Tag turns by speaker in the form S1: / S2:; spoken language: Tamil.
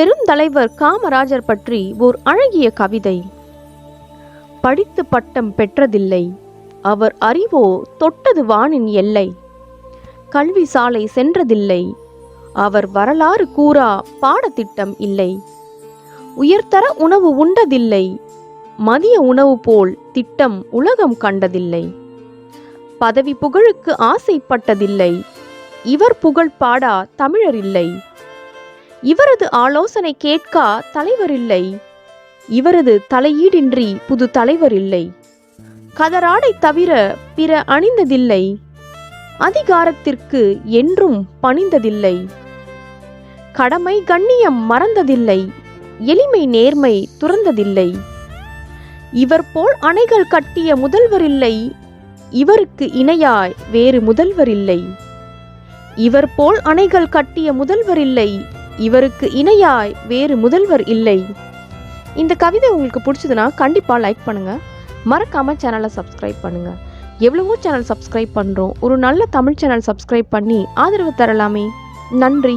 S1: பெருந்தலைவர் காமராஜர் பற்றி ஓர் அழகிய கவிதை. படித்து பட்டம் பெற்றதில்லை. அவர் அறிவோ தொட்டது வானின் எல்லை. கல்வி சாலை சென்றதில்லை. அவர் வரலாறு கூறா பாடத்திட்டம் இல்லை. உயர்தர உணவு உண்டதில்லை. மதிய உணவு போல் திட்டம் உலகம் கண்டதில்லை. பதவி புகழுக்கு ஆசைப்பட்டதில்லை. இவர் புகழ் பாடா தமிழர் இல்லை. இவரது ஆலோசனை கேட்கா தலைவர் இல்லை. இவரது தலையீடின்றி புது தலைவர் இல்லை. கதராடை தவிர பிற அணிந்ததில்லை. அதிகாரத்திற்கு என்றும் பணிந்ததில்லை. கடமை கண்ணியம் மறந்ததில்லை. எளிமை நேர்மை துறந்ததில்லை. இவர் போல் அணைகள் கட்டிய முதல்வர் இல்லை. இவருக்கு இணையாய் வேறு முதல்வர் இல்லை. இவர் போல் அணைகள் கட்டிய முதல்வர் இல்லை. இவருக்கு இணையாய் வேறு முதல்வர் இல்லை. இந்த கவிதை உங்களுக்கு பிடிச்சதுன்னா கண்டிப்பாக லைக் பண்ணுங்கள் மறக்காமல் சேனலை சப்ஸ்கிரைப் பண்ணுங்கள் எவ்வளவோ சேனல் சப்ஸ்கிரைப் பண்ணுறோம் ஒரு நல்ல தமிழ் சேனல் சப்ஸ்கிரைப் பண்ணி ஆதரவு தரலாமே. நன்றி.